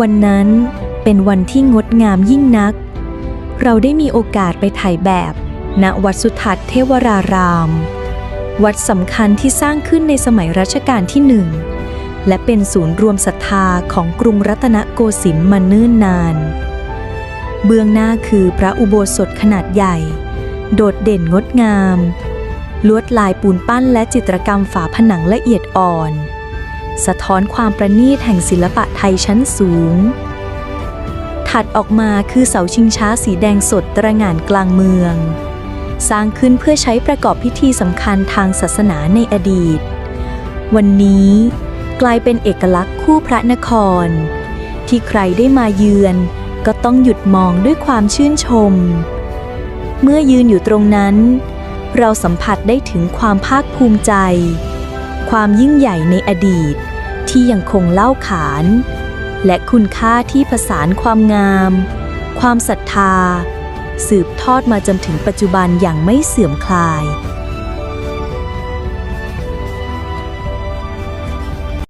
วันนั้นเป็นวันที่งดงามยิ่งนัก เราได้มีโอกาสไปถ่ายแบบ ณวัดสุทัศน์เทวราราม วัดสำคัญที่สร้างขึ้นในสมัยรัชกาลที่หนึ่ง และเป็นศูนย์รวมศรัทธาของกรุงรัตนโกสินทร์มาเนิ่นนาน เบื้องหน้าคือพระอุโบสถขนาดใหญ่ โดดเด่นงดงาม ลวดลายปูนปั้นและจิตรกรรมฝาผนังละเอียดอ่อน สะท้อนความประณีตแห่งศิลปะไทยชั้นสูง ถัดออกมาคือเสาชิงช้าสีแดงสดตระหง่านกลางเมือง สร้างขึ้นเพื่อใช้ประกอบพิธีสำคัญทางศาสนาในอดีต วันนี้กลายเป็นเอกลักษณ์คู่พระนคร ที่ใครได้มาเยือนก็ต้องหยุดมองด้วยความชื่นชม เมื่อยืนอยู่ตรงนั้น เราสัมผัสได้ถึงความภาคภูมิใจ ความยิ่งใหญ่ในอดีต ที่ยังคงเล่าขาน และคุณค่าที่ผสานความงาม ความศรัทธา สืบทอดมาจนถึงปัจจุบันอย่างไม่เสื่อมคลาย